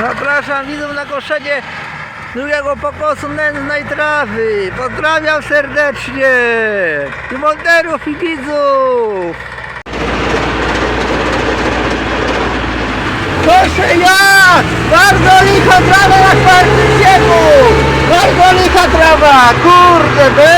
Zapraszam widzów na koszenie drugiego pokosu nędznej trawy. Pozdrawiam serdecznie. I monterów i widzów. Proszę ja! Bardzo licha trawa jak partycjemu! Bardzo licha trawa! Kurde, belka!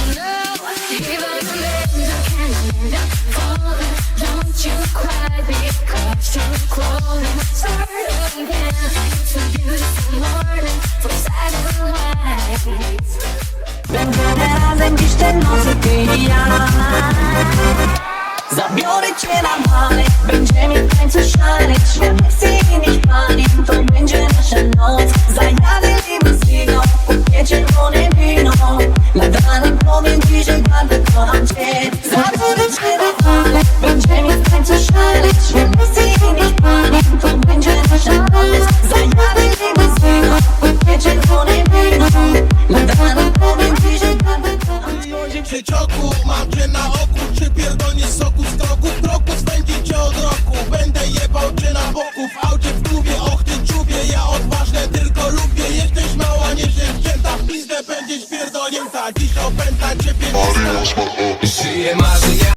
Zabiorę cię na bale Będziemy w tańcu szaleć Trzy Przycioku, macie na oku, czy pierdolnie soku z kroku, w kroku spędzi cię od roku. Będę jebał czy na boku, w aucie w klubie, och ty czubie Ja odważne tylko lubię, jesteś mała, nie dziewczęta W pizdę będziesz pierdolnięta, dziś opęta ciebie. Mariusz